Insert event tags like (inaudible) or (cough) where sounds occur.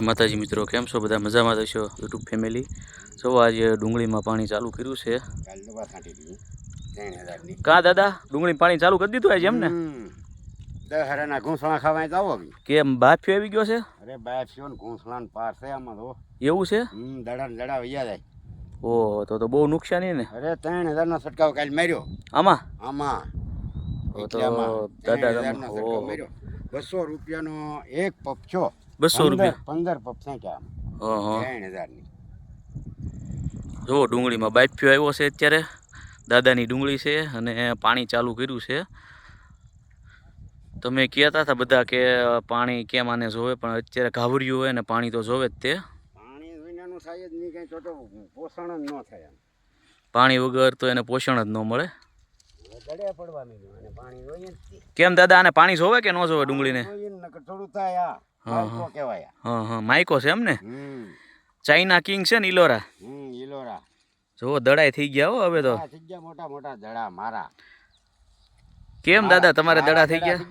માતાજી મિત્રો કેમ છો? બધા મજામાં હશો? યુટ્યુબ ફેમિલી જો આજે ડુંગળીમાં પાણી ચાલુ કર્યું છે. કા દાદા? ડુંગળી પાણી ચાલુ કરી દીધું આજે એમને? હરાના ઘૂંસણા ખાવા આવો કેમ બાફ્યો આવી ગયો છે? અરે બાર થયો ને ઘૂંસણા પાર છે આમાં તો. એવું છે? દડા ને દડા વૈયા જાય ઓહો તો તો બહુ નુકસાની ને. અરે ત્રણ હજારનો છંટકાવ કાલ માર્યો. આમાં? આમાં. તો દાદા છંટકાવ બસો રૂપિયાનો એક પપ છો બસો રૂપિયા? પંદર પપ ક્યાં ત્રણ હજારની. જો ડુંગળીમાં બાફ્યો આવ્યો છે અત્યારે. દાદાની ડુંગળી છે અને પાણી ચાલુ કર્યું છે. તમે કહેતા હતા બધા કે પાણી કેમ આને જોવે પણ અત્યારે ઘાવર્યું હોય ને પાણી તો જોવે જ તે. પાણી વિનાનું થાય જ નહીં કાંઈ તો તો પોષણ જ ન થાય પાણી વગર તો એને પોષણ જ ન મળે. કેમ દાદા આને પાણી જોવે કે ન જોવે ડુંગળીને? થોડું થાય આ હા, બાળકો કહેવાય. હા હા. માઇકો છે એમ ને ચાઇના કિંગ છે ને ઇલોરા ઈલોરા. જો દડાઈ થઈ ગયા હો હવે તો. થઈ ગયા મોટા મોટા દડા મારા. કેમ દાદા તમારે દડા થઈ ગયા? (laughs)